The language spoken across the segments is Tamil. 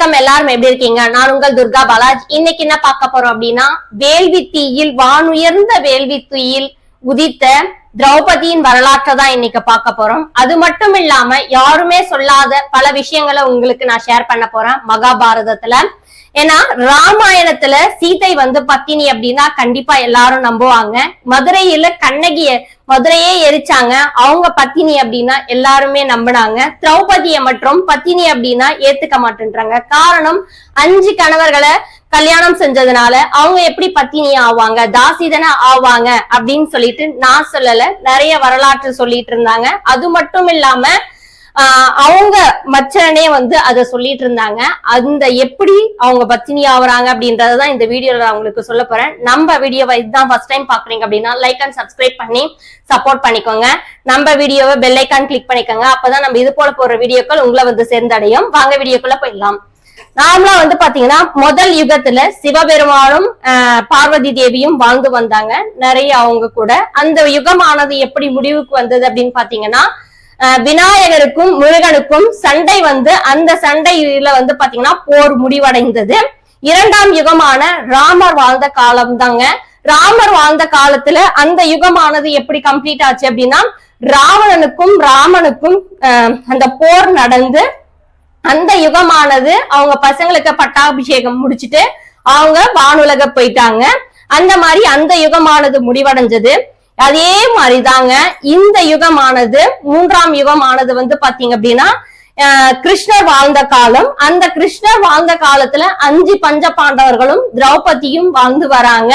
வணக்கம் எல்லாரும் எப்படி இருக்கீங்க? நான் உங்கள் துர்கா பாலாஜ். இன்னைக்கு என்ன பார்க்க போறோம் அப்படின்னா வேள்வி தீயில் வானுயர்ந்த வேள்வி தீயில் உதித்த திரௌபதியின் வரலாற்றை தான் இன்னைக்கு பார்க்க போறோம். அது மட்டும் இல்லாம யாருமே சொல்லாத பல விஷயங்களை உங்களுக்கு நான் ஷேர் பண்ண போறேன். மகாபாரதத்துல ஏன்னா ராமாயணத்துல சீதை வந்து பத்தினி அப்படின்னா கண்டிப்பா எல்லாரும் நம்புவாங்க. மதுரையில கண்ணகிய மதுரையே எரிச்சாங்க. அவங்க பத்தினி அப்படின்னா எல்லாருமே நம்பினாங்க. திரௌபதிய மற்றும் பத்தினி அப்படின்னா ஏத்துக்க மாட்டேன்றாங்க. காரணம் அஞ்சு கணவர்களை கல்யாணம் செஞ்சதுனால அவங்க எப்படி பத்தினி ஆவாங்க? தாசி ஆவாங்க அப்படின்னு சொல்லிட்டு நான் சொல்லல. நிறைய வரலாற்று சொல்லிட்டு இருந்தாங்க. அது மட்டும் இல்லாம அவங்க மச்சனே வந்து அதை சொல்லிட்டு இருந்தாங்க. அந்த எப்படி அவங்க பத்தினி ஆகுறாங்க அப்படின்றதான் இந்த வீடியோல நான் உங்களுக்கு சொல்ல போறேன். நம்ம வீடியோவை இதுதான் ஃபர்ஸ்ட் டைம் பாக்குறீங்க அப்படின்னா லைக் அண்ட் சப்ஸ்கிரைப் பண்ணி சப்போர்ட் பண்ணிக்கோங்க. நம்ம வீடியோவை பெல் ஐக்கான் கிளிக் பண்ணிக்கோங்க. அப்பதான் நம்ம இது போல போற வீடியோக்கள் உங்களை வந்து சேர்ந்தடையும். வாங்க வீடியோக்குள்ள போயிடலாம். நார்மலா வந்து பாத்தீங்கன்னா முதல் யுகத்துல சிவபெருமானும் பார்வதி தேவியும் வாழ்ந்து வந்தாங்க. நிறைய அவங்க கூட. அந்த யுகமானது எப்படி முடிவுக்கு வந்தது அப்படின்னு பாத்தீங்கன்னா விநாயகருக்கும் முருகனுக்கும் சண்டை வந்து அந்த சண்டையில வந்து பாத்தீங்கன்னா போர் முடிவடைந்தது. இரண்டாம் யுகமான ராமர் வாழ்ந்த காலம் தாங்க. ராமர் வாழ்ந்த காலத்துல அந்த யுகமானது எப்படி கம்ப்ளீட் ஆச்சு அப்படின்னா ராவணனுக்கும் ராமனுக்கும் அந்த போர் நடந்து அந்த யுகமானது அவங்க பசங்களுக்கு பட்டாபிஷேகம் முடிச்சிட்டு அவங்க வானுலக போயிட்டாங்க. அந்த மாதிரி அந்த யுகமானது முடிவடைஞ்சது. அதே மாதிரிதாங்க இந்த யுகமானது மூன்றாம் யுகமானது வந்து பாத்தீங்க அப்படின்னா கிருஷ்ணர் வாழ்ந்த காலம். அந்த கிருஷ்ணர் வாழ்ந்த காலத்துல அஞ்சு பஞ்ச பாண்டவர்களும் திரௌபதியும் வாழ்ந்து வராங்க.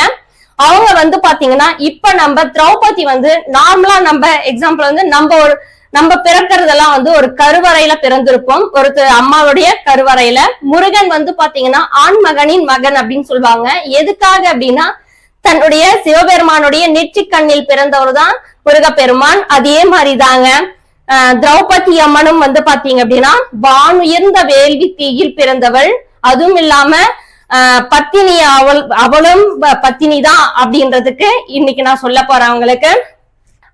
அவங்க வந்து பாத்தீங்கன்னா இப்ப நம்ம திரௌபதி வந்து நார்மலா நம்ம எக்ஸாம்பிள் வந்து நம்ம ஒரு நம்ம பிறக்கிறதெல்லாம் வந்து ஒரு கருவறையில பிறந்திருப்போம். ஒரு அம்மாவுடைய கருவறையில. முருகன் வந்து பாத்தீங்கன்னா ஆண் மகனின் மகன் அப்படின்னு சொல்லுவாங்க. எதுக்காக அப்படின்னா தன்னுடைய சிவபெருமானுடைய நெற்றிக் கண்ணில் பிறந்தவர் தான் முருகப்பெருமான். அதே மாதிரிதாங்க. திரௌபதி அம்மனும் வந்து பாத்தீங்க அப்படின்னா வானுயர்ந்த வேள்வி தீயில் பிறந்தவள். அதுவும் இல்லாம ஆஹ் பத்தினி அவள் அவளும் பத்தினி தான் அப்படின்றதுக்கு இன்னைக்கு நான் சொல்ல போறேன் அவங்களுக்கு.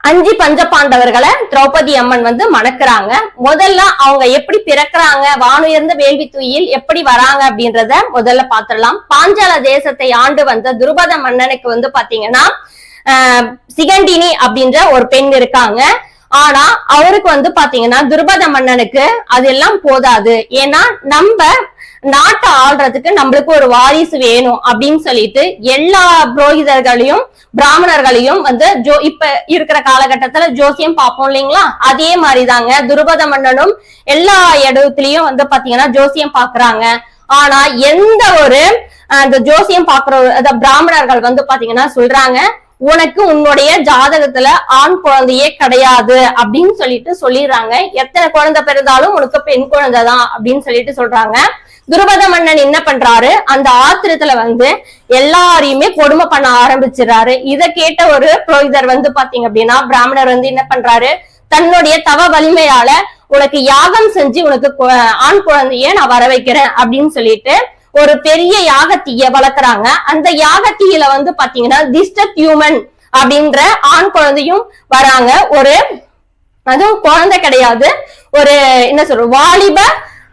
அஞ்சு பஞ்ச பாண்டவர்களை திரௌபதி அம்மன் வந்து மணக்குறாங்க. முதல்ல அவங்க எப்படி பிறக்குறாங்க வானுயர்ந்த வேள்வி தூயில் எப்படி வராங்க அப்படின்றத முதல்ல பாத்திரலாம் பாஞ்சால தேசத்தை ஆண்டு வந்த துருபத மன்னனுக்கு வந்து பாத்தீங்கன்னா சிகண்டினி அப்படின்ற ஒரு பெண் இருக்காங்க. ஆனா அவருக்கு வந்து பாத்தீங்கன்னா துருபத மன்னனுக்கு அதெல்லாம் போதாது. ஏன்னா நம்ம நாட்டை ஆள்றதுக்கு நம்மளுக்கு ஒரு வாரிசு வேணும் அப்படின்னு சொல்லிட்டு எல்லா புரோகிதர்களையும் பிராமணர்களையும் வந்து ஜோ இப்ப இருக்கிற காலகட்டத்துல ஜோசியம் பார்ப்போம் இல்லைங்களா? அதே மாதிரிதாங்க. துருபத மன்னனும் எல்லா இடத்துலயும் வந்து பாத்தீங்கன்னா ஜோசியம் பாக்குறாங்க ஆனா எந்த ஒரு அந்த ஜோசியம் பாக்குற அந்த பிராமணர்கள் வந்து பாத்தீங்கன்னா சொல்றாங்க உனக்கு உன்னுடைய ஜாதகத்துல ஆண் குழந்தையே கிடையாது அப்படின்னு சொல்லிட்டு சொல்லிடுறாங்க. எத்தனை குழந்தை பிறந்தாலும் உனக்கு பெண் குழந்தை தான் அப்படின்னு சொல்லிட்டு சொல்றாங்க. துருபத மன்னன் என்ன பண்றாரு? அந்த ஆத்திரத்துல வந்து எல்லாரையுமே கொடுமை பண்ண ஆரம்பிச்சிடுறாரு. இதை கேட்ட ஒரு புரோகிதர் வந்து பாத்தீங்க அப்படின்னா பிராமணர் வந்து என்ன பண்றாரு? தன்னுடைய தவ வலிமையால உனக்கு யாகம் செஞ்சு உனக்கு ஆண் குழந்தைய நான் வர வைக்கிறேன் அப்படின்னு சொல்லிட்டு ஒரு பெரிய யாகத்தீய வளர்க்குறாங்க. அந்த யாகத்தீயில வந்து பாத்தீங்கன்னா திஸ்டக் ஹியூமன் அப்படின்ற ஆண் குழந்தையும் வராங்க. ஒரு அதுவும் குழந்தை கிடையாது. ஒரு என்ன சொல்ற வாலிப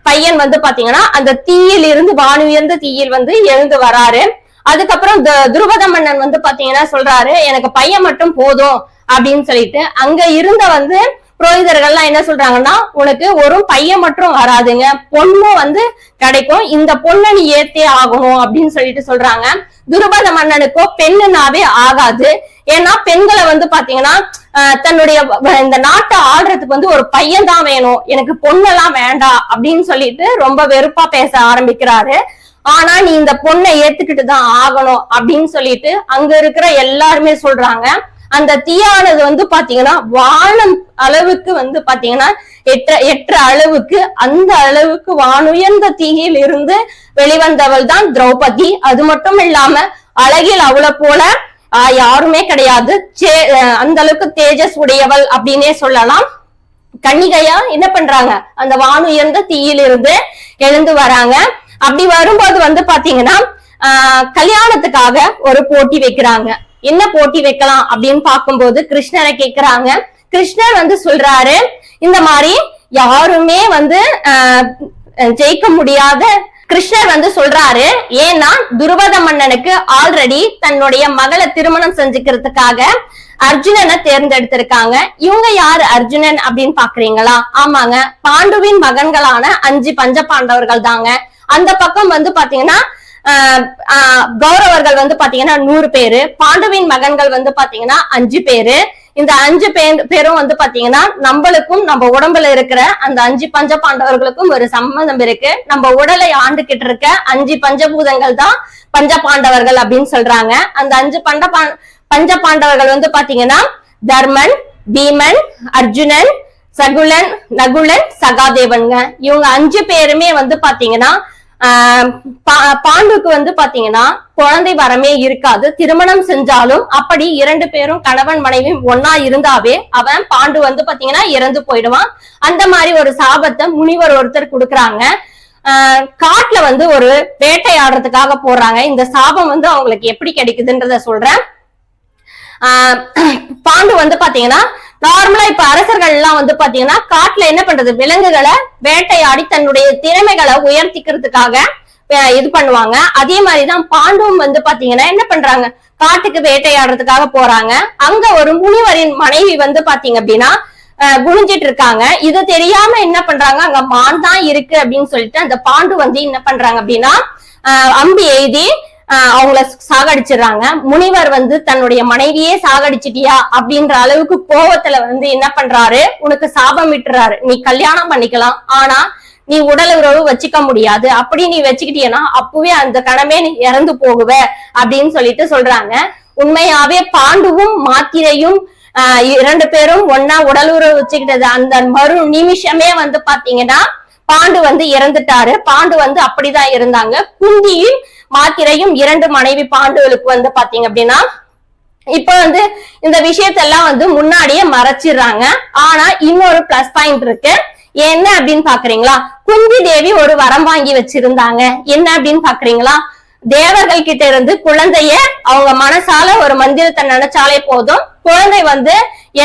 பையன் வந்து பாத்தீங்கன்னா அந்த தீயில் இருந்து வானுயர்ந்த தீயில் வந்து எழுந்து வராரு. அதுக்கப்புறம் த- துருபத மன்னன் வந்து பாத்தீங்கன்னா சொல்றாரு எனக்கு பையன் மட்டும் போதும் அப்படின்னு சொல்லிட்டு அங்க இருந்த வந்து புரோகிதர்கள்லாம் என்ன சொல்றாங்கன்னா உனக்கு ஒரு பையன் மட்டும் வராதுங்க. பொண்ணும் வந்து கிடைக்கும். இந்த பொண்ணை நீ ஏத்தே ஆகணும் அப்படின்னு சொல்லிட்டு சொல்றாங்க. துருபத மன்னனுக்கோ பெண்ணுனாவே ஆகாது. ஏன்னா பெண்களை வந்து பாத்தீங்கன்னா தன்னுடைய இந்த நாட்டை ஆடுறதுக்கு வந்து ஒரு பையன் தான் வேணும். எனக்கு பொண்ணெல்லாம் வேண்டாம் அப்படின்னு சொல்லிட்டு ரொம்ப வெறுப்பா பேச ஆரம்பிக்கிறாரு. ஆனா நீ இந்த பொண்ணை ஏத்துக்கிட்டு தான் ஆகணும் அப்படின்னு சொல்லிட்டு அங்க இருக்கிற எல்லாருமே சொல்றாங்க. அந்த தீயானது வந்து பாத்தீங்கன்னா வானம் அளவுக்கு வந்து பாத்தீங்கன்னா எட்ட எட்ட அளவுக்கு அந்த அளவுக்கு வானுயர்ந்த தீயில் இருந்து வெளிவந்தவள் தான் திரௌபதி. அது மட்டும் இல்லாம அழகில் அவளை போல யாருமே கிடையாது. அந்த அளவுக்கு தேஜஸ் உடையவள் அப்படின்னே சொல்லலாம். கன்னிகையா என்ன பண்றாங்க? அந்த வானுயர்ந்த தீயிலிருந்து எழுந்து வராங்க. அப்படி வரும்போது வந்து பாத்தீங்கன்னா கல்யாணத்துக்காக ஒரு போட்டி வைக்கிறாங்க. என்ன போட்டி வைக்கலாம் அப்படின்னு பார்க்கும்போது கிருஷ்ணரை கேக்குறாங்க. கிருஷ்ணர் வந்து சொல்றாரு இந்த மாதிரி யாருமே வந்து ஆஹ் ஜெயிக்க முடியாத கிருஷ்ணர் வந்து சொல்றாரு ஏன்னா துருவத மன்னனுக்கு ஆல்ரெடி தன்னுடைய மகளை திருமணம் செஞ்சுக்கிறதுக்காக அர்ஜுனனை தேர்ந்தெடுத்திருக்காங்க. இவங்க யாரு அர்ஜுனன் அப்படின்னு பாக்குறீங்களா? ஆமாங்க பாண்டுவின் மகன்களான அஞ்சு பஞ்ச பாண்டவர்கள் தாங்க அந்த பக்கம் வந்து பாத்தீங்கன்னா கௌரவர்கள் வந்து பாத்தீங்கன்னா நூறு பேரு பாண்டவின் மகன்கள் வந்து பாத்தீங்கன்னா அஞ்சு பேரு. இந்த அஞ்சு பேர் பேரும் வந்து பாத்தீங்கன்னா நம்மளுக்கும் நம்ம உடம்புல இருக்கிற அந்த அஞ்சு பஞ்ச பாண்டவர்களுக்கும் ஒரு சம்பந்தம் இருக்கு. நம்ம உடலை ஆண்டுகிட்டு இருக்க அஞ்சு பஞ்சபூதங்கள் தான் பஞ்ச பாண்டவர்கள் அப்படின்னு சொல்றாங்க. அந்த அஞ்சு பண்ட பஞ்ச பாண்டவர்கள் வந்து பாத்தீங்கன்னா தர்மன் பீமன் அர்ஜுனன் சகுலன் நகுலன் சகாதேவன்ங்க. இவங்க அஞ்சு பேருமே வந்து பாத்தீங்கன்னா பாண்டுக்கு வந்து பாத்தீங்கன்னா குழந்தை வரமே இருக்காது. திருமணம் செஞ்சாலும் அப்படி இரண்டு பேரும் கணவன் மனைவி ஒன்னா இருந்தாவே அவன் பாண்டு வந்து பாத்தீங்கன்னா இறந்து போயிடுவான். அந்த மாதிரி ஒரு சாபத்தை முனிவர் ஒருத்தர் கொடுக்கறாங்க. ஆஹ் காட்டுல வந்து ஒரு வேட்டையாடுறதுக்காக போறாங்க. இந்த சாபம் வந்து அவங்களுக்கு எப்படி கிடைக்குதுன்றத சொல்றேன். ஆஹ் பாண்டு வந்து பாத்தீங்கன்னா நார்மலா இப்ப அரசர்கள் எல்லாம் வந்து பாத்தீங்கன்னா காட்டுல என்ன பண்றது? விலங்குகளை வேட்டையாடி தன்னுடைய திறமைகளை உயர்த்திக்கிறதுக்காக இது பண்ணுவாங்க. அதே மாதிரிதான் பாண்டவம் வந்து பாத்தீங்கன்னா என்ன பண்றாங்க? காட்டுக்கு வேட்டையாடுறதுக்காக போறாங்க. அங்க ஒரு முனிவரின் மனைவி வந்து பாத்தீங்க அப்படின்னா அஹ் குனிஞ்சிட்டு இருக்காங்க. இது தெரியாம என்ன பண்றாங்க? அங்க மான் தான் இருக்கு அப்படின்னு சொல்லிட்டு அந்த பாண்டு வந்து என்ன பண்றாங்க அப்படின்னா அஹ் எய்தி அவங்கள சாகடிச்சிடுறாங்க. முனிவர் வந்து தன்னுடைய மனைவியே சாகடிச்சிட்டியா அப்படின்ற அளவுக்கு கோவத்துல வந்து என்ன பண்றாரு? உனக்கு சாபம் விட்டுறாரு. நீ கல்யாணம் பண்ணிக்கலாம். ஆனா நீ உடல் உறவு வச்சுக்க முடியாது. அப்படி நீ வச்சுக்கிட்டீங்கன்னா அப்பவே அந்த கணமே நீ இறந்து போகுவ அப்படின்னு சொல்லிட்டு சொல்றாங்க. உண்மையாவே பாண்டுவும் மாத்திரையும் ஆஹ் இரண்டு பேரும் ஒன்னா உடல் உறவு வச்சுக்கிட்டது. அந்த மறு நிமிஷமே வந்து பாத்தீங்கன்னா பாண்டு வந்து இறந்துட்டாரு. பாண்டு வந்து அப்படிதான் இருந்தாங்க. குந்தியும் மாத்திரையும் இரண்டு மனைவி பாண்டுகளுக்கு வந்து பாத்தீங்க அப்படின்னா இப்ப வந்து இந்த விஷயத்தெல்லாம் வந்து முன்னாடியே மறைச்சிடுறாங்க. ஆனா இன்னொரு பிளஸ் பாயிண்ட் இருக்கு. என்ன அப்படின்னு பாக்குறீங்களா? குந்தி தேவி ஒரு வரம் வாங்கி வச்சிருந்தாங்க. என்ன அப்படின்னு பாக்குறீங்களா? தேவர்கள் கிட்ட இருந்து குழந்தைய அவங்க மனசால ஒரு மந்திரத்தை நினைச்சாலே போதும். குழந்தை வந்து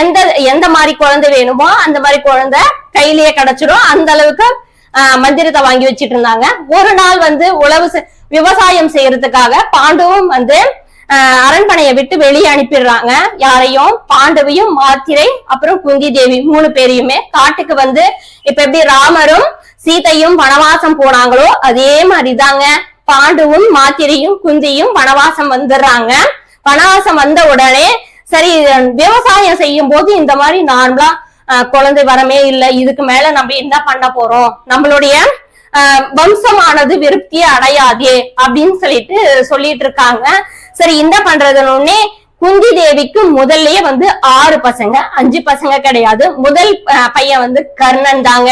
எந்த எந்த மாதிரி குழந்தை வேணுமோ அந்த மாதிரி குழந்தை கையிலேயே கிடைச்சிடும் அந்த அளவுக்கு மந்திரத்தை வாங்கி வச்சிட்டு இருந்தாங்க. ஒரு நாள் வந்து உழவு விவசாயம் செய்யறதுக்காக பாண்டவும் வந்து அரண்மனையை விட்டு வெளியே அனுப்பிடுறாங்க. யாரையும்? பாண்டவையும் மாத்திரை அப்புறம் குந்தி தேவி மூணு பேரையுமே காட்டுக்கு வந்து இப்ப எப்படி ராமரும் சீதையும் வனவாசம் போனாங்களோ அதே மாதிரிதாங்க. பாண்டுவும் மாத்திரையும் குந்தியும் வனவாசம் வந்துடுறாங்க. வனவாசம் வந்த உடனே சரி விவசாயம் செய்யும் போது இந்த மாதிரி நார்மலா ஆஹ், குழந்தை வரமே இல்லை. இதுக்கு மேல நம்ம என்ன பண்ண போறோம்? நம்மளுடைய வம்சமானது விருப்தியை அடையாதே அப்படின்னு சொல்லிட்டு சொல்லிட்டு இருக்காங்க. சரி என்ன பண்றதுன்னு உடனே குந்தி தேவிக்கு முதல்லயே வந்து ஆறு பசங்க அஞ்சு பசங்க கிடையாது. முதல் பையன் வந்து கர்ணன் தாங்க.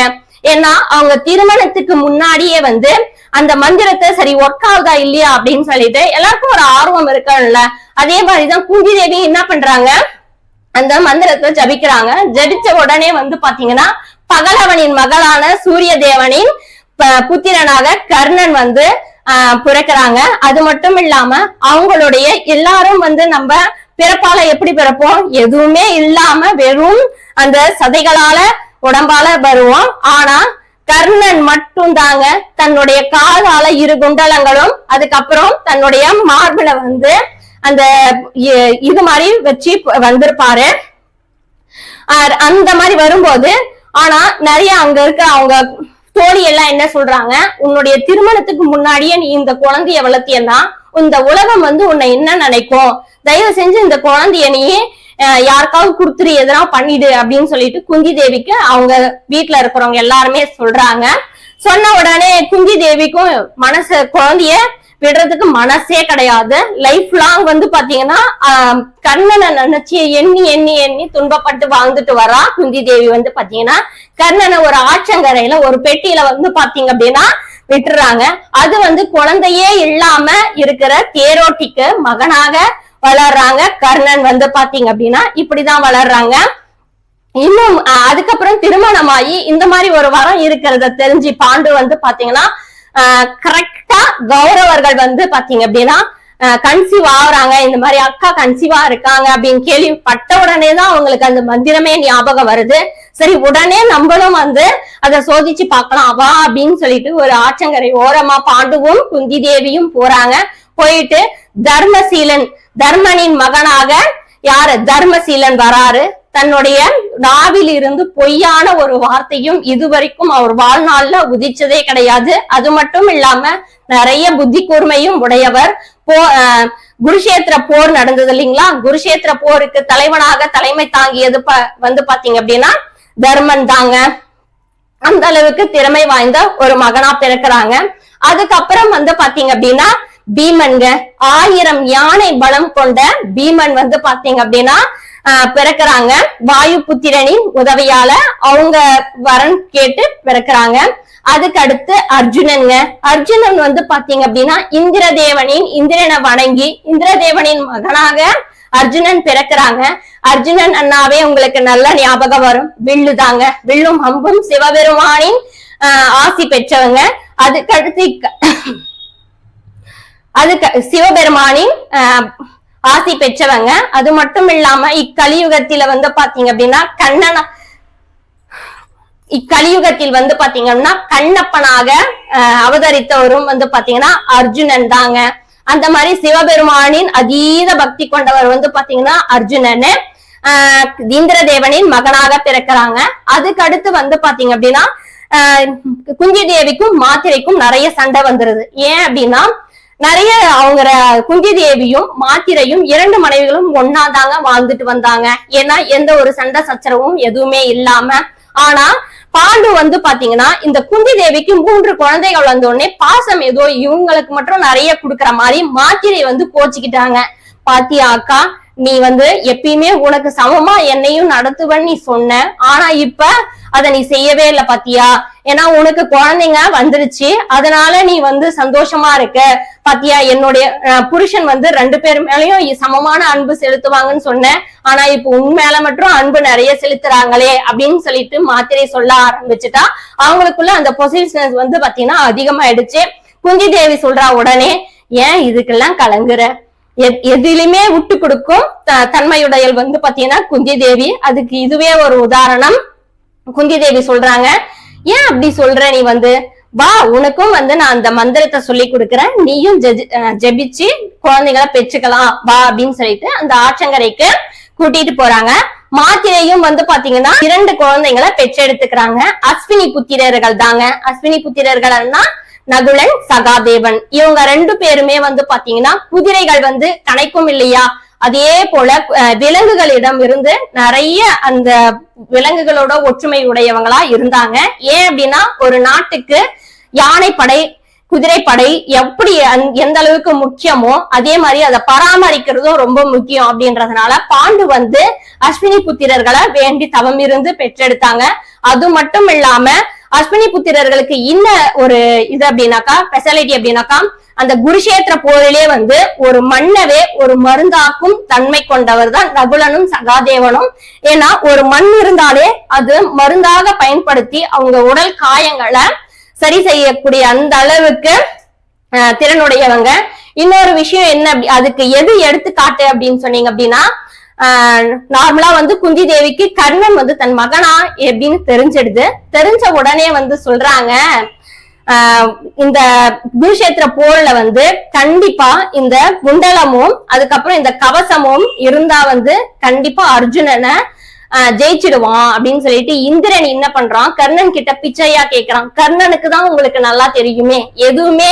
ஏன்னா அவங்க திருமணத்துக்கு முன்னாடியே வந்து அந்த மந்திரத்தை சரி ஒர்க் ஆகுதா இல்லையா அப்படின்னு சொல்லிட்டு எல்லாருக்கும் ஒரு ஆர்வம் இருக்கும்ல. அதே மாதிரிதான் குந்தி தேவி என்ன பண்றாங்க? அந்த மந்திரத்தை ஜபிக்கிறாங்க. ஜபிச்ச உடனே வந்து பாத்தீங்கன்னா பகலவனின் மகளான சூரிய தேவனின் புத்திரனாக கர்ணன் வந்து பிறக்கிறாங்க பிறக்கறாங்க. அது மட்டும் இல்லாம அவங்களுடைய எல்லாரும் வந்து நம்ம பிறப்பால எப்படி பிறப்போம்? எதுவுமே இல்லாம வெறும் அந்த சதைகளால உடம்பால வருவோம். ஆனா கர்ணன் மட்டும் தாங்க தன்னுடைய காலால இரு குண்டலங்களும் அதுக்கப்புறம் தன்னுடைய மார்பில வந்து அந்த இது மாதிரி வச்சு வந்திருப்பாரு. ஆஹ் அந்த மாதிரி வரும்போது ஆனா நிறைய அங்க இருக்க அவங்க தோழி எல்லாம் என்ன சொல்றாங்க? உன்னுடைய திருமணத்துக்கு முன்னாடியே நீ இந்த குழந்தைய வளர்த்தியன்னா இந்த உலகம் வந்து உன்னை என்ன நினைக்கும்? தயவு செஞ்சு இந்த குழந்தைய நீ யாருக்காவது கொடுத்துரு எதனா பண்ணிடு அப்படின்னு சொல்லிட்டு குந்தி தேவிக்கு அவங்க வீட்டுல இருக்கிறவங்க எல்லாருமே சொல்றாங்க. சொன்ன உடனே குந்தி தேவிக்கும் மனசு குழந்தைய விடுறதுக்கு மனசே கிடையாது. லைஃப் லாங் வந்து பாத்தீங்கன்னா ஆஹ், கர்ணனை நினைச்சு எண்ணி எண்ணி எண்ணி துன்பப்பட்டு வாழ்ந்துட்டு வரா குந்தி தேவி வந்து பாத்தீங்கன்னா கர்ணனை ஒரு ஆற்றங்கரையில ஒரு பெட்டியில வந்து பாத்தீங்க அப்படின்னா விட்டுறாங்க. அது வந்து குழந்தையே இல்லாம இருக்கிற தேரோட்டிக்கு மகனாக வளர்றாங்க. கர்ணன் வந்து பாத்தீங்க அப்படின்னா இப்படிதான் வளர்றாங்க. இன்னும் அதுக்கப்புறம் திருமணமாயி இந்த மாதிரி ஒரு வரம் இருக்கிறத தெரிஞ்சு பாண்டு வந்து பாத்தீங்கன்னா கரெக்டா கௌரவர்கள் வந்து பாத்தீங்க அப்படின்னா கன்சீவ் ஆகுறாங்க. இந்த மாதிரி அக்கா கன்சீவா இருக்காங்க அப்படின்னு கேள்விப்பட்ட உடனே தான் அவங்களுக்கு அந்த மந்திரமே ஞாபகம் வருது. சரி உடனே நம்மளும் வந்து அதை சோதிச்சு பார்க்கலாம். வா அப்படின்னு சொல்லிட்டு ஒரு ஆற்றங்கரை ஓரமா பாண்டுவும் குந்தி தேவியும் போறாங்க. போயிட்டு தர்மசீலன் தர்மனின் மகனாக யாரு? தர்மசீலன் வராரு. தன்னுடைய நாவில் இருந்து பொய்யான ஒரு வார்த்தையும் இதுவரைக்கும் அவர் வாழ்நாள்ல உதிச்சதே கிடையாது. அது மட்டும் இல்லாம நிறைய புத்தி கூர்மையும் உடையவர். போ அஹ் குருஷேத்திர போர் நடந்தது இல்லைங்களா? குருஷேத்திர போருக்கு தலைவனாக தலைமை தாங்கியது ப- வந்து பாத்தீங்க அப்படின்னா தர்மன் தாங்க. அந்த அளவுக்கு திறமை வாய்ந்த ஒரு மகனா பிறக்குறாங்க. அதுக்கப்புறம் வந்து பாத்தீங்க அப்படின்னா பீமன்க. ஆயிரம் யானை பலம் கொண்ட பீமன் வந்து பாத்தீங்க அப்படின்னா பிறக்கிறாங்க. வாயு புத்திரனின் உதவியால அவங்க வரன் கேட்டு பிறக்கிறாங்க. அதுக்கு அடுத்து அர்ஜுனன் வந்து பாத்தீங்க அப்படின்னா இந்திரதேவனின் இந்திரனை வணங்கி இந்திரதேவனின் மகனாக அர்ஜுனன் பிறக்கிறாங்க. அர்ஜுனன் அண்ணாவே உங்களுக்கு நல்ல ஞாபகம் வரும். வில்லு தாங்க வில்லும் அம்பும் சிவபெருமானின் ஆஹ் ஆசி பெற்றவங்க. அதுக்கடுத்து அதுக்கு சிவபெருமானின் ஆஹ், ஆசி பெற்றவங்க. அது மட்டும் இல்லாம இக்கலியுகத்தில வந்து பாத்தீங்க அப்படின்னா கண்ணன இக்கலியுகத்தில் வந்து பாத்தீங்கன்னா கண்ணப்பனாக அவதரித்தவரும் வந்து பாத்தீங்கன்னா அர்ஜுனன் தாங்க. அந்த மாதிரி சிவபெருமானின் அதீத பக்தி கொண்டவர் வந்து பாத்தீங்கன்னா அர்ஜுனன். ஆஹ், இந்திரதேவனின் மகனாக பிறக்கிறாங்க. அதுக்கு அடுத்து வந்து பாத்தீங்க அப்படின்னா ஆஹ், தேவிக்கும் மாத்திரைக்கும் நிறைய சண்டை வந்துருது. ஏன் அப்படின்னா நிறைய அவங்க ர- குந்தி தேவியும் மாத்திரையும் இரண்டு மனைவிகளும் ஒன்னாதாங்க வாழ்ந்துட்டு வந்தாங்க. ஏன்னா எந்த ஒரு சண்டை சச்சரவும் எதுவுமே இல்லாம. ஆனா பாண்டு வந்து பாத்தீங்கன்னா இந்த குந்தி தேவிக்கு மூன்று குழந்தைகள் வந்த உடனே பாசம் ஏதோ இவங்களுக்கு மட்டும் நிறைய குடுக்கற மாதிரி மாத்திரை வந்து போச்சுக்கிட்டாங்க. பாத்தியா அக்கா நீ வந்து எப்பயுமே உனக்கு சமமா என்னையும் நடத்துவன்னு நீ சொன்ன. ஆனா இப்ப அதை நீ செய்யவே இல்ல பாத்தியா? ஏன்னா உனக்கு குழந்தைங்க வந்துருச்சு. அதனால நீ வந்து சந்தோஷமா இருக்க பாத்தியா? என்னுடைய புருஷன் வந்து ரெண்டு பேர் மேலயும் சமமான அன்பு செலுத்துவாங்கன்னு சொன்னேன். ஆனா இப்ப உன் மேல மட்டும் அன்பு நிறைய செலுத்துறாங்களே அப்படின்னு சொல்லிட்டு மாத்திரை சொல்ல ஆரம்பிச்சுட்டா. அவங்களுக்குள்ள அந்த பொசிஷன்ஸ் வந்து பாத்தீங்கன்னா அதிகமாயிடுச்சு. குந்தி தேவி சொல்றா உடனே ஏன் இதுக்கெல்லாம் கலங்குற? எதிலுமே விட்டு கொடுக்கும் த- தன்மையுடையல் வந்து பாத்தீங்கன்னா குந்தி தேவி. அதுக்கு இதுவே ஒரு உதாரணம். குந்தி தேவி சொல்றாங்க ஏன் அப்படி சொல்ற நீ வந்து? வா உனக்கும் வந்து நான் அந்த மந்திரத்தை சொல்லி கொடுக்குறேன். நீயும் ஜெபிச்சு குழந்தைகளை பெற்றுக்கலாம். வா அப்படின்னு சொல்லிட்டு அந்த ஆற்றங்கரைக்கு கூட்டிட்டு போறாங்க. மாத்திரையும் வந்து பாத்தீங்கன்னா இரண்டு குழந்தைங்களை பெற்றெடுத்துக்கிறாங்க. அஸ்வினி புத்திரர்கள் தாங்க. அஸ்வினி புத்திரர்கள்னா நகுலன் சகாதேவன். இவங்க ரெண்டு பேருமே வந்து பாத்தீங்கன்னா குதிரைகள் வந்து கணைக்கும் இல்லையா? அதே போல விலங்குகளிடம் இருந்து நிறைய அந்த விலங்குகளோட ஒற்றுமை உடையவங்களா இருந்தாங்க. ஏன் அப்படின்னா ஒரு நாட்டுக்கு யானைப்படை குதிரைப்படை எப்படி எந்த அளவுக்கு முக்கியமோ அதே மாதிரி அதை பராமரிக்கிறதும் ரொம்ப முக்கியம் அப்படின்றதுனால பாண்டு வந்து அஸ்வினி புத்திரர்களை வேண்டி தவம் இருந்து பெற்றெடுத்தாங்க. அது மட்டும் இல்லாம அஸ்வினி புத்திரர்களுக்கு இன்ன ஒரு இது அப்படின்னாக்கா ஸ்பெஷாலிட்டி அப்படின்னாக்கா அந்த குருஷேத்திர போரிலே வந்து ஒரு மண்ணவே ஒரு மருந்தாக்கும் தன்மை கொண்டவர் தான் நகுலனும் சகாதேவனும். ஏன்னா ஒரு மண் இருந்தாலே அது மருந்தாக பயன்படுத்தி அவங்க உடல் காயங்களை சரி செய்யக்கூடிய அந்த அளவுக்கு திறனுடையவங்க. இன்னொரு விஷயம் என்ன அப்படி- அதுக்கு எது எடுத்துக்காட்டு அப்படின்னு சொன்னீங்க அப்படின்னா நார்மலா வந்து குந்தி தேவிக்கு கர்ணன் வந்து தன் மகனா எப்படின்னு தெரிஞ்சிடுது. தெரிஞ்ச உடனே வந்து சொல்றாங்க ஆஹ் இந்த குருஷேத்திர போர்ல வந்து கண்டிப்பா இந்த குண்டலமும் அதுக்கப்புறம் இந்த கவசமும் இருந்தா வந்து கண்டிப்பா அர்ஜுனனை ஆஹ் ஜெயிச்சிடுவான் அப்படின்னு சொல்லிட்டு இந்திரன் என்ன பண்றான்? கர்ணன் கிட்ட பிச்சையா கேக்குறான். கர்ணனுக்கு தான் உங்களுக்கு நல்லா தெரியுமே. எதுவுமே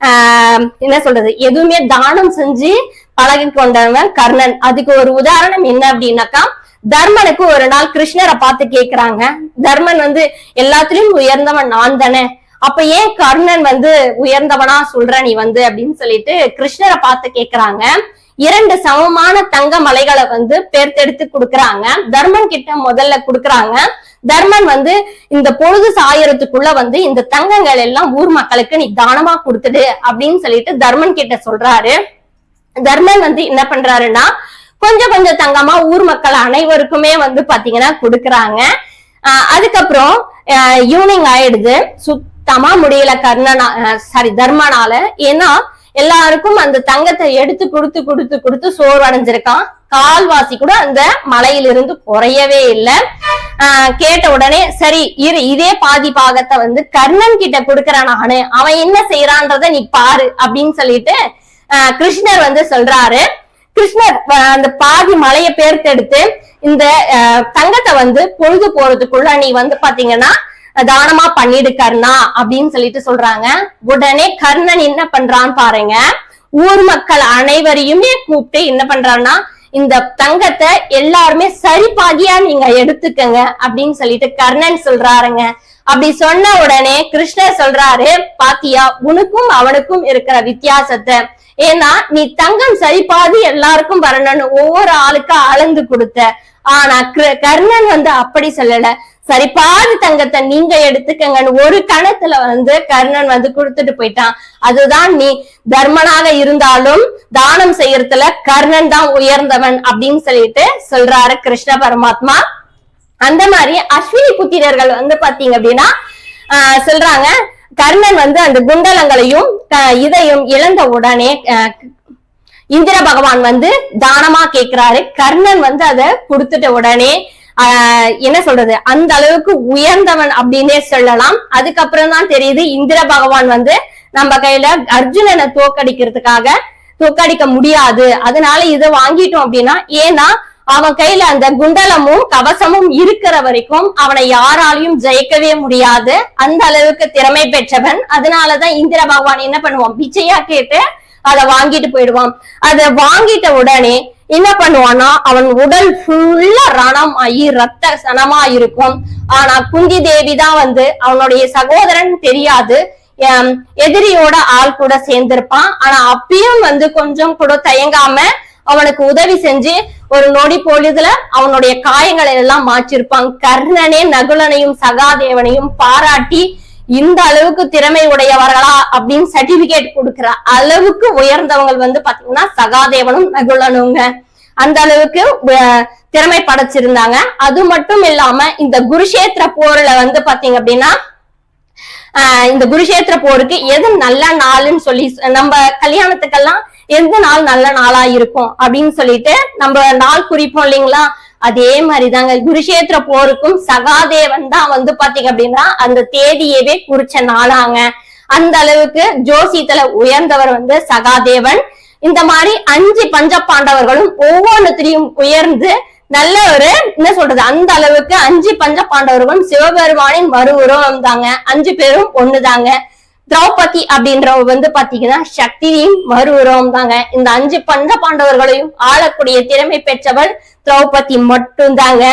ஆஹ் என்ன சொல்றது? எதுவுமே தானம் செஞ்சு பழகி கொண்டவன் கர்ணன். அதுக்கு ஒரு உதாரணம் என்ன அப்படின்னாக்கா தர்மனுக்கு ஒரு நாள் கிருஷ்ணரை பார்த்து கேக்குறாங்க. தர்மன் வந்து எல்லாத்துலயும் உயர்ந்தவன் நான் தானே. அப்ப ஏன் கர்ணன் வந்து உயர்ந்தவனா சொல்ற நீ வந்து அப்படின்னு சொல்லிட்டு கிருஷ்ணரை பார்த்து கேக்குறாங்க. இரண்டு சமமான தங்க மலைகளை வந்து பேர்த்தெடுத்து கொடுக்கறாங்க. தர்மன் கிட்ட முதல்ல கொடுக்கறாங்க. தர்மன் வந்து இந்த பொழுது சாயறதுக்குள்ள வந்து இந்த தங்கங்கள் எல்லாம் ஊர் மக்களுக்கு நீ தானமா கொடுத்துடு அப்படின்னு சொல்லிட்டு தர்மன் கிட்ட சொல்றாரு. தர்மன் வந்து என்ன பண்றாருன்னா கொஞ்சம் கொஞ்சம் தங்கமா ஊர் மக்கள் அனைவருக்குமே வந்து பாத்தீங்கன்னா கொடுக்கறாங்க. ஆஹ் அதுக்கப்புறம் ஈவினிங் ஆயிடுது. சுத்தமா முடியல கர்ணனா சாரி தர்மனால. ஏன்னா எல்லாருக்கும் அந்த தங்கத்தை எடுத்து கொடுத்து கொடுத்து கொடுத்து சோர்வடைஞ்சிருக்கான். கால்வாசி கூட அந்த மலையிலிருந்து குறையவே இல்லை. கேட்ட உடனே சரி இரு இதே பாதி பாகத்தை வந்து கர்ணன் கிட்ட கொடுக்கறான் நானு. அவன் என்ன செய்யறான்றத நீ பாரு அப்படின்னு சொல்லிட்டு ஆஹ் கிருஷ்ணர் வந்து சொல்றாரு. கிருஷ்ணர் அந்த பாதி மலையை பேர்த்தெடுத்து இந்த தங்கத்தை வந்து பொழுது போறதுக்குள்ள நீ வந்து பாத்தீங்கன்னா தானமா பண்ணிடு கர்ணா அப்படின்னு சொல்லிட்டு சொல்றாங்க. உடனே கர்ணன் என்ன பண்றான்னு பாருங்க. ஊர் மக்கள் அனைவரையுமே கூப்பிட்டு என்ன பண்றான்னா இந்த தங்கத்தை எல்லாருமே சரிபாகியா நீங்க எடுத்துக்கங்க அப்படின்னு சொல்லிட்டு கர்ணன் சொல்றாருங்க. அப்படி சொன்ன உடனே கிருஷ்ணர் சொல்றாரு பாத்தியா உனக்கும் அவனுக்கும் இருக்கிற வித்தியாசத்தை. ஏன்னா நீ தங்கம் சரிபாதி எல்லாருக்கும் வரணும்னு ஒவ்வொரு ஆளுக்கு அளந்து கொடுத்த. ஆனா கர்ணன் வந்து அப்படி சொல்லல. சரி பாதி தங்கத்தை நீங்க எடுத்துக்கங்கன்னு ஒரு கணத்துல வந்து கர்ணன் வந்து கொடுத்துட்டு போயிட்டான். அதுதான் நீ தர்மனாக இருந்தாலும் தானம் செய்யறதுல கர்ணன் தான் உயர்ந்தவன் அப்படின்னு சொல்லிட்டு சொல்றாரு கிருஷ்ண பரமாத்மா. அந்த மாதிரி அஸ்வினி புத்திரர்கள் வந்து பாத்தீங்க அப்படின்னா ஆஹ் சொல்றாங்க. கர்ணன் வந்து அந்த குண்டலங்களையும் இதையும் இழந்த உடனே ஆஹ் இந்திர பகவான் வந்து தானமா கேக்குறாரு. கர்ணன் வந்து அதை கொடுத்துட்ட உடனே ஆஹ் என்ன சொல்றது? அந்த அளவுக்கு உயர்ந்தவன் அப்படின்னே சொல்லலாம். அதுக்கப்புறம் தான் தெரியுது இந்திர பகவான் வந்து நம்ம கையில அர்ஜுனனை தோக்கடிக்கிறதுக்காக தோக்கடிக்க முடியாது. அதனால இதை வாங்கிட்டோம் அப்படின்னா ஏன்னா அவன் கையில அந்த குண்டலமும் கவசமும் இருக்கிற வரைக்கும் அவனை யாராலையும் ஜெயிக்கவே முடியாது. அந்த அளவுக்கு திறமை பெற்றவன். அதனாலதான் இந்திர பகவான் என்ன பண்ணுவான்? பிச்சையா கேட்டு அதை வாங்கிட்டு போயிடுவான். அதை வாங்கிட்ட உடனே என்ன பண்ணுவான்னா அவன் உடல் ஃபுல்லா ரணம் ஆகி ரத்த சனமா இருக்கும். ஆனா குந்தி தேவி தான் வந்து அவனுடைய சகோதரன் தெரியாது. எதிரியோட ஆள் கூட சேர்ந்திருப்பான். ஆனா அப்பயும் வந்து கொஞ்சம் கூட தயங்காம அவனுக்கு உதவி செஞ்சு ஒரு நொடி பொழுதுல அவனுடைய காயங்களை எல்லாம் மாற்றிருப்பான். கர்ணனே நகுலனையும் சகாதேவனையும் பாராட்டி இந்த அளவுக்கு திறமை உடையவர்களா அப்படின்னு சர்டிபிகேட் கொடுக்கிற அளவுக்கு உயர்ந்தவங்க வந்து பாத்தீங்கன்னா சகாதேவனும் நகுலனுங்க அந்த அளவுக்கு திறமை படைச்சிருந்தாங்க. அது மட்டும் இல்லாம இந்த குருஷேத்திர போர்ல வந்து பாத்தீங்க அப்படின்னா ஆஹ் இந்த குருஷேத்திர போருக்கு எது நல்ல நாள்னு சொல்லி நம்ம கல்யாணத்துக்கெல்லாம் எந்த நாள் நல்ல நாளா இருக்கும் அப்படின்னு சொல்லிட்டு நம்ம நாள் குறிப்போம் இல்லைங்களா? அதே மாதிரிதாங்க. குருஷேத்திர போருக்கும் சகாதேவன் தான் வந்து பாத்தீங்க அப்படின்னா அந்த தேதியவே குறிச்ச நாளாங்க. அந்த அளவுக்கு ஜோசியத்துல உயர்ந்தவர் வந்து சகாதேவன். இந்த மாதிரி அஞ்சு பஞ்ச பாண்டவர்களும் ஒவ்வொன்றுத்திலையும் உயர்ந்து நல்ல ஒரு என்ன சொல்றது அந்த அளவுக்கு அஞ்சு பஞ்ச பாண்டவர்களும் சிவபெருமானின் மறு உருவம் தாங்க அஞ்சு பேரும் ஒண்ணுதாங்க. திரௌபதி அப்படின்றவ வந்து பாத்தீங்கன்னா சக்தியின் மறு உருவம் தாங்க இந்த அஞ்சு பஞ்ச பாண்டவர்களையும் ஆளக்கூடிய திறமை பெற்றவள் திரௌபதி மட்டும்தாங்க.